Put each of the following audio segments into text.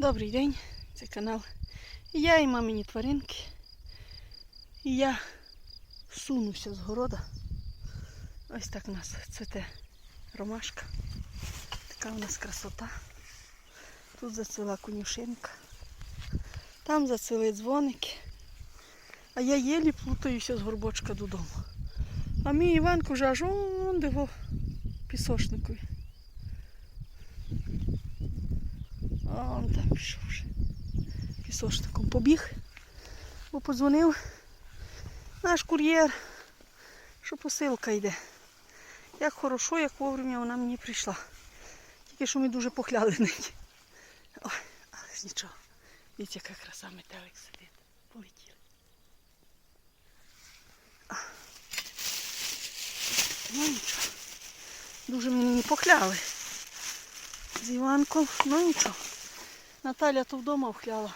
Добрий день, це канал. Я і мамині тваринки. І я сунуся з города. Ось так у нас цвіте ромашка. Така у нас красота. Тут зацвіла конюшинка. Там зацвіли дзвоники. А я єлі плутаюся з горбочка додому. А мій Іванко вже аж он де во пісошникові. Он там пішов вже. Пісошником побіг, бо подзвонив наш кур'єр, що посилка йде. Як хорошо, як вовремя вона мені прийшла. Тільки що ми дуже похляли неї. Ой, але нічого. Дивіться, яка краса метелик сидить. Полетіли. Ну нічого. Дуже мені похляли. З Іванком, ну нічого. Наталя то вдома вхляла.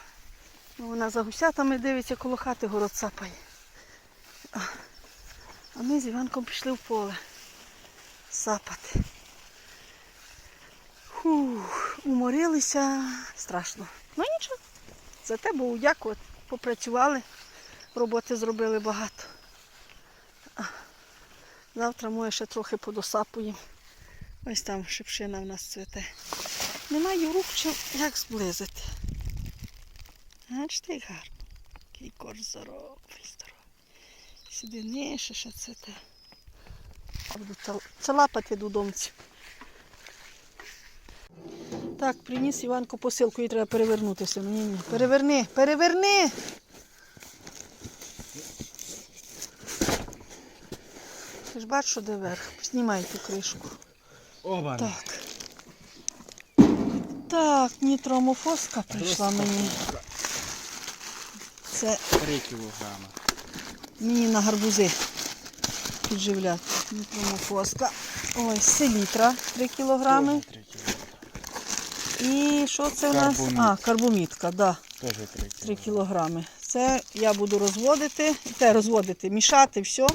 Ну, вона за гусятами дивиться, коло хати город сапає. А, ми з Іванком пішли в поле сапати. Фух, уморилися страшно. Ну нічого. Зате Богу дякувати. Попрацювали, роботи зробили багато. Завтра може ще трохи подосапуємо. Ось там шипшина в нас цвіте. Немає рук, чим як зблизити. Бачите, як гарно. Який корж здоровий, здоровий. Сюди нижче ще. А Буду це, це лапати додомців. Так, приніс Іванко посилку, їй треба перевернутися. Ні, ні. Переверни, переверни. Ти ж бачиш, де верх. Знімай ту кришку. Оба. Так. Так, нітромофоска прийшла мені. Це 3 кілограми. мені на гарбузи підживляти. Нітромофоска. Ось селітра 3 кілограми. Теж 3 кілограми. І що це у нас? А, карбомітка, да, Теж 3 3 кілограми. Це я буду розводити, те розводити, мішати все.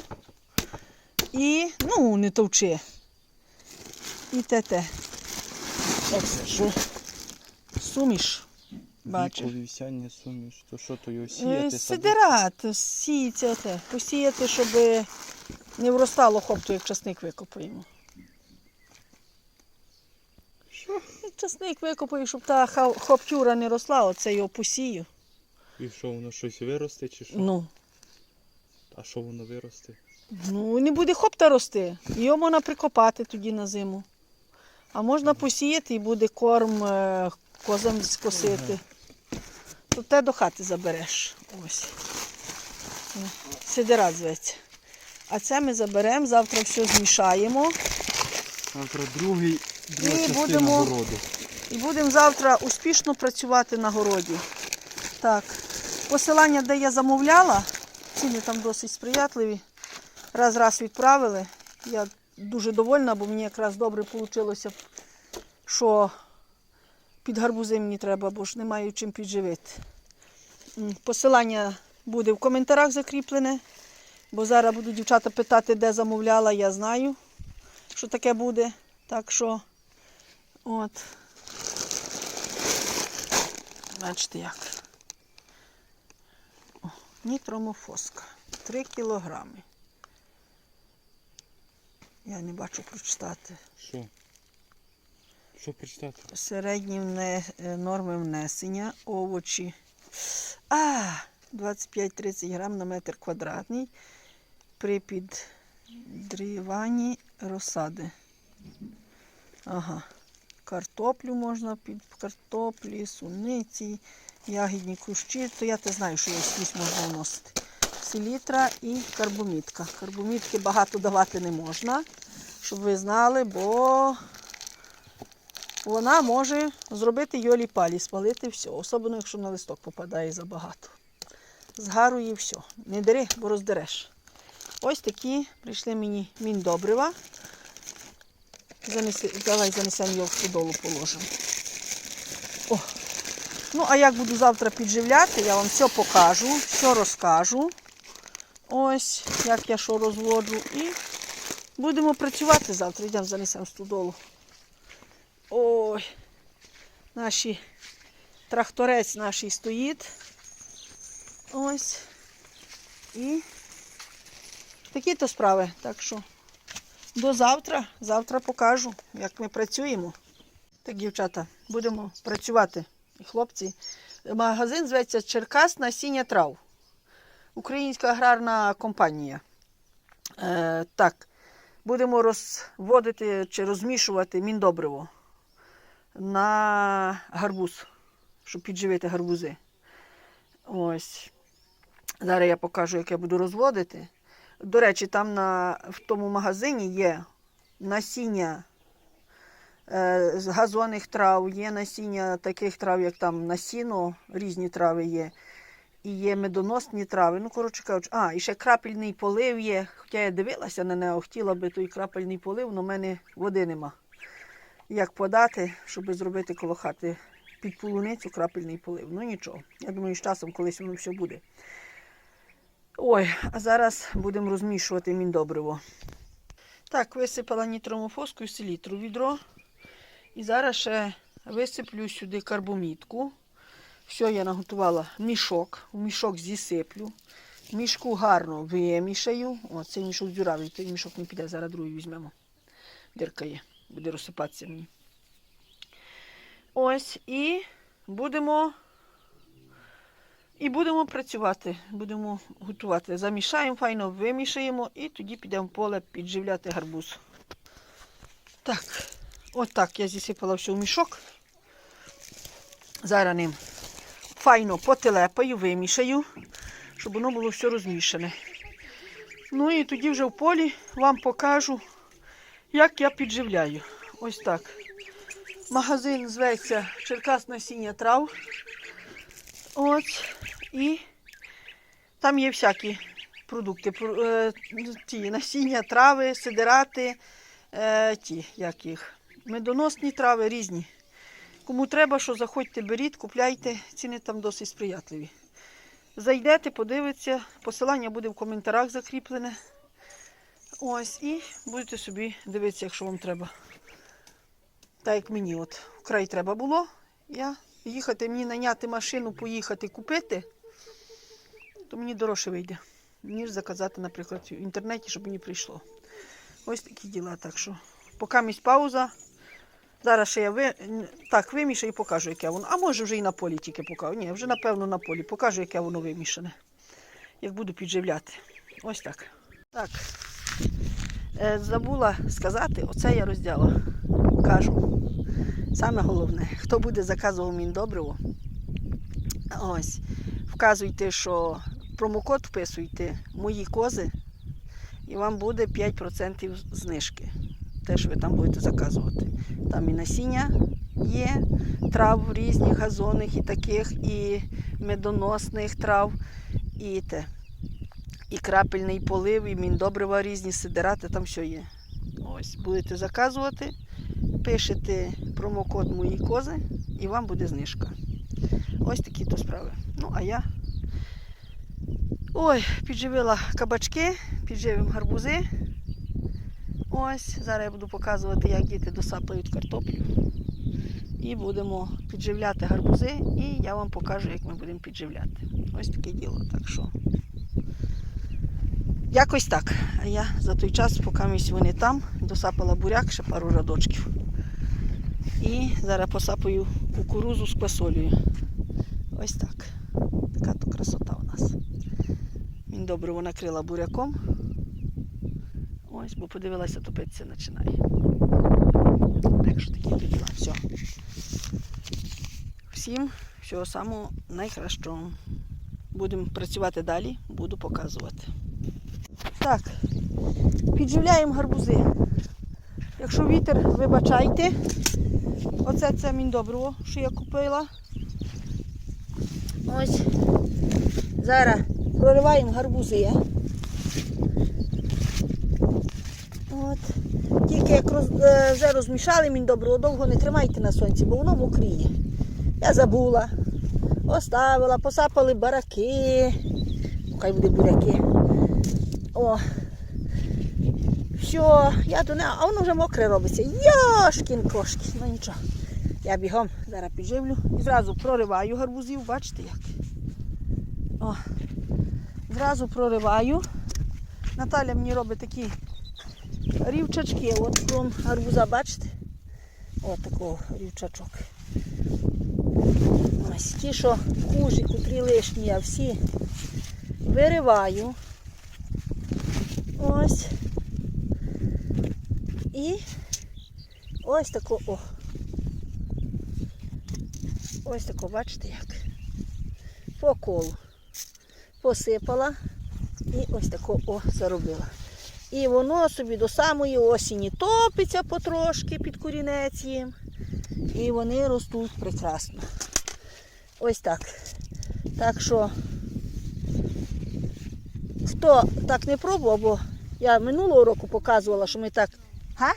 І, ну, не товчи. І те те. А це що? Суміш. Бачиш. Вівсяні суміш. То що то його Е, сіяти? Сидират, сіється те. Посіяти, щоб не вростало хопту, як часник викопаємо. Що? Часник викопаю, щоб та хоптюра не росла, оце його посію. І що воно щось виросте чи що? Ну, А що воно виросте? ну не буде хопта рости. Його можна прикопати тоді на зиму. А можна посіяти і буде корм е, козам скосити. То те до хати забереш. Ось. О, Сидират зветься. А це ми заберемо, завтра все змішаємо. Завтра другий, друга І частина будемо- городу. І будемо завтра успішно працювати на городі. Так, посилання, де я замовляла, ціни там досить сприятливі. Раз-раз відправили. Я дуже довольна, бо мені якраз добре вийшло, що під гарбузи мені треба, бо ж не маю чим підживити. Посилання буде в коментарях закріплене, бо зараз будуть дівчата питати, де замовляла, я знаю, що таке буде. Так що, от. Бачите як. О, нітромофоска. 3 кілограми. Я не бачу прочитати. Що? Що прочитати? Середні вне- е, норми внесення, овочі. А, 25-30 грам на метр квадратний при підриванні розсади. Ага. Картоплю можна під картоплі, суниці, ягідні кущі. То я те знаю, що його скрізь можна вносити. Селітра і карбомітка. Карбомітки багато давати не можна, щоб ви знали, бо вона може зробити йолі палі, спалити все, особливо якщо на листок попадає забагато. Згарує все. Не дери, бо роздереш. Ось такі прийшли мені міндобрива. Занеси, давай занесемо його в стодолу положимо. О. Ну, а як буду завтра підживляти, я вам все покажу, все розкажу. Ось, як я що розводжу. І будемо працювати завтра. Йдемо занесемо в стодолу. Ой, наші Тракторець наш стоїть. Ось. І такі то справи. Так що до завтра. Завтра покажу, як ми працюємо. Так, дівчата, будемо працювати. Хлопці. Магазин зветься Черкас насіння трав. Українська аграрна компанія. Е, так, будемо розводити чи розмішувати міндобриво на гарбуз, щоб підживити гарбузи. Ось. Зараз я покажу, як я буду розводити. До речі, там на, в тому магазині є насіння е, з газонних трав, є насіння таких трав, як там насіно, різні трави є. І є медоносні трави. Ну, коротше кажучи, а, і ще крапельний полив є. Хоча я дивилася на нього, хотіла би той крапельний полив, але в мене води нема. Як подати, щоб зробити коло хати під полуницю крапельний полив. Ну нічого. Я думаю, з часом колись воно все буде. Ой, а зараз будемо розмішувати міндобриво. Так, висипала нітромофоску і селітру відро. І зараз ще висиплю сюди карбомітку. Все, я наготувала мішок. У мішок зісиплю. Мішку гарно вимішаю. О, цей мішок дзюравий, той мішок не піде, зараз другий візьмемо. Дирка є, буде розсипатися мені. Ось, і будемо. І будемо працювати, будемо готувати. Замішаємо, файно вимішаємо і тоді підемо в поле підживляти гарбуз. Так, отак я зісипала все в мішок. Зараз ним файно потелепаю, вимішаю, щоб воно було все розмішане. Ну і тоді вже в полі вам покажу, як я підживляю. Ось так. Магазин зветься Черкас насіння трав. Ось. І там є всякі продукти. Е, Ті насіння, трави, сидирати, е, ті, як їх, медоносні трави різні. Кому треба, що заходьте, беріть, купляйте, ціни там досить сприятливі. Зайдете, подивитеся, посилання буде в коментарях закріплене. Ось, і будете собі дивитися, якщо вам треба. Так як мені от вкрай треба було, я їхати, мені наняти машину, поїхати купити, то мені дорожче вийде, ніж заказати, наприклад, в інтернеті, щоб мені прийшло. Ось такі діла. Так що, поки місць пауза. Зараз ще я ви... так вимішаю і покажу, яке воно. А може вже і на полі тільки покажу. Ні, вже напевно на полі. Покажу, яке воно вимішане. Як буду підживляти. Ось так. Так. Е, забула сказати, оце я роздяла. Кажу. Саме головне, хто буде заказував міндобриво, ось, вказуйте, що промокод вписуйте мої кози, і вам буде 5% знижки. Те, що ви там будете заказувати. Там і насіння є, трав різних, газонних і таких, і медоносних трав, і те. І крапельний полив, і міндобрива різні, сидирати, там все є. Ось, будете заказувати пишете промокод мої кози і вам буде знижка. Ось такі то справи. Ну, а я ой, підживила кабачки, підживимо гарбузи. Ось, зараз я буду показувати, як діти досапають картоплю. І будемо підживляти гарбузи, і я вам покажу, як ми будемо підживляти. Ось таке діло. Так що. Якось так. А я за той час, поки вони там, досапала буряк, ще пару радочків. І зараз посапаю кукурузу з квасолею. Ось так. Така то красота у нас. Він добре накрила буряком. Ось, бо подивилася, топитися починає. Так що такі діла. Все. Всім всього самого найкращого. Будемо працювати далі, буду показувати. Підживляємо гарбузи. Якщо вітер, вибачайте. Оце це міндобриво, що я купила. Ось. Зараз прориваємо гарбузи. От. Тільки як роз, е, вже розмішали міндобриво, довго не тримайте на сонці, бо воно мокріє. Я забула. Оставила, посапали бараки. Ну, Хай буде буряки. О. Все, я до неї, а воно вже мокре робиться. Йошкін кошки. Ну нічого. Я бігом зараз підживлю і зразу прориваю гарбузів, бачите як. О, зразу прориваю. Наталя мені робить такі рівчачки. От кром гарбуза, бачите? От такого рівчачок. Ось ті, що хужі, котрі лишні, я всі вириваю. Ось. І ось тако, о. Ось тако, бачите як? По колу. Посипала і ось тако о заробила. І воно собі до самої осені топиться потрошки під корінець їм. І вони ростуть прекрасно. Ось так. Так що, хто так не пробував, бо я минулого року показувала, що ми так. Га?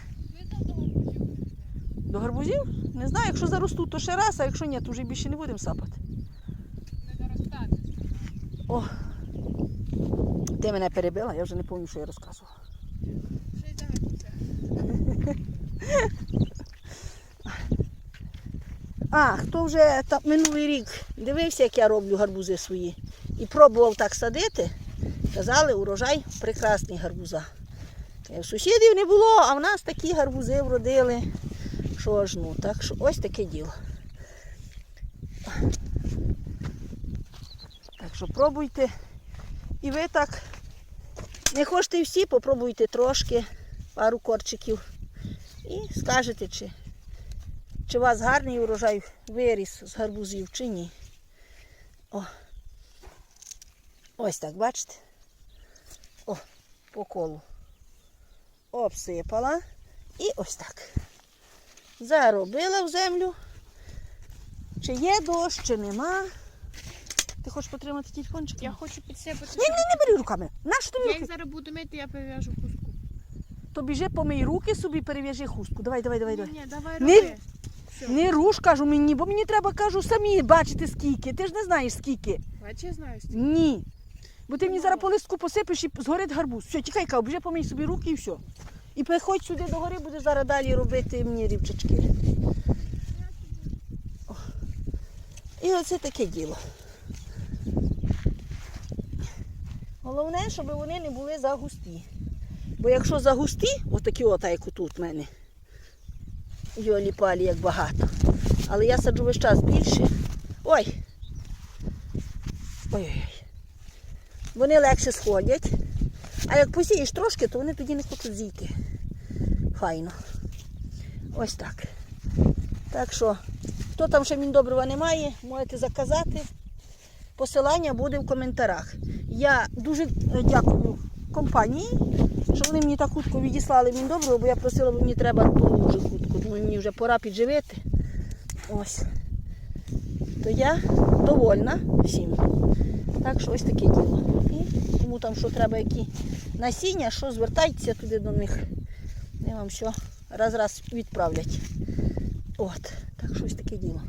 До гарбузів? Не знаю, якщо заростуть, то ще раз, а якщо ні, то вже більше не будемо сапати. Не доростати. О, ти мене перебила, я вже не пам'ятаю, що я розказувала. Ще й. А, хто вже та, минулий рік дивився, як я роблю гарбузи свої, і пробував так садити, казали, урожай прекрасний гарбуза. Е, сусідів не було, а в нас такі гарбузи вродили. Що ж ну, так що ось таке діло. Так що пробуйте. І ви так не хочете всі, попробуйте трошки, пару корчиків. І скажете, чи чи у вас гарний урожай виріс з гарбузів чи ні. О. Ось так, бачите? О, по колу. Обсипала. І ось так. Заробила в землю. Чи є дощ, чи нема. Ти хочеш потримати телефончик? Я хочу підсипати. Ні, ні, не бери руками. Нащо тобі Я руки? їх зараз буду мити, я перев'яжу хустку. То біжи, помий руки собі, перев'яжи хустку. Давай, давай, давай, Ні, давай. ні, давай Не- роби. Все. Не руш, кажу мені, бо мені треба, кажу, самі бачити скільки. Ти ж не знаєш скільки. Бач, я знаю. Ні. Бо ти мені зараз по листку посипеш і згорить гарбуз. Все, тікай, кав, вже помий собі руки і все. І приходь сюди до гори, будеш зараз далі робити мені рівчачки. І оце таке діло. Головне, щоб вони не були загусті. Бо якщо загусті, отакі ота, як тут в мене, йолі палі як багато. Але я саджу весь час більше. Ой! Ой-ой-ой. Вони легше сходять. А як посієш трошки, то вони тоді не хочуть зійти. Файно. Ось так. Так що, хто там ще міндобрива не має, можете заказати. Посилання буде в коментарях. Я дуже е, дякую компанії, що вони мені так хутко відіслали міндобриво, бо я просила, бо мені треба дуже хутко. Думаю, мені вже пора підживити. Ось. То я довольна всім. Так що ось таке діло. Кому там що треба, які насіння, що звертайтеся туди до них. Вони вам все раз-раз відправлять. От, так що ось таке діло.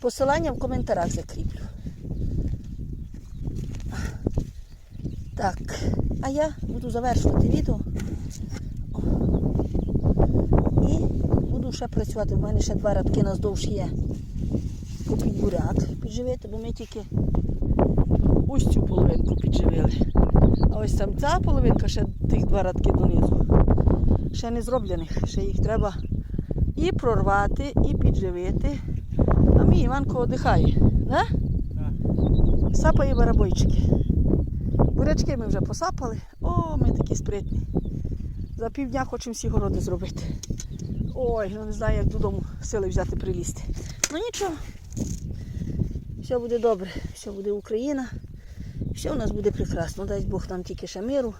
Посилання в коментарях закріплю. Так, а я буду завершувати відео. І буду ще працювати. У мене ще два радки наздовж є. Попід буряк підживити, бо ми тільки ось цю половинку підживили. А ось там ця половинка, ще тих два радки донизу. Ще не зроблених. Ще їх треба і прорвати, і підживити. А мій Іванко одихає. Да? Сапає барабойчики. Бурячки ми вже посапали. О, ми такі спритні. За півдня хочемо всі городи зробити. Ой, ну не знаю, як додому сили взяти прилізти. Ну нічого. Все буде добре, все буде Україна. Все у нас буде прекрасно. Дай Бог нам тільки ще миру,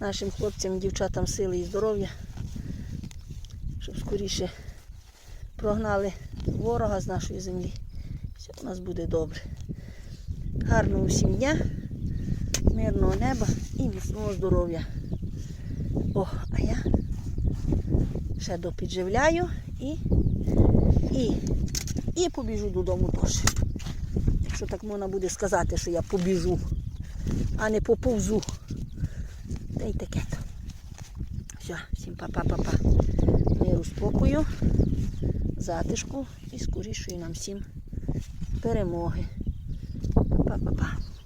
нашим хлопцям дівчатам сили і здоров'я, щоб скоріше прогнали ворога з нашої землі. Все у нас буде добре. Гарного всім дня, мирного неба і міцного здоров'я. О, а я ще допідживляю і, і, і побіжу додому теж. Якщо так можна буде сказати, що я побіжу, а не поповзу. Та й таке. Все, всім па-па-па-па. Миру спокою. затишку і скорішої нам всім перемоги. Па-па-па.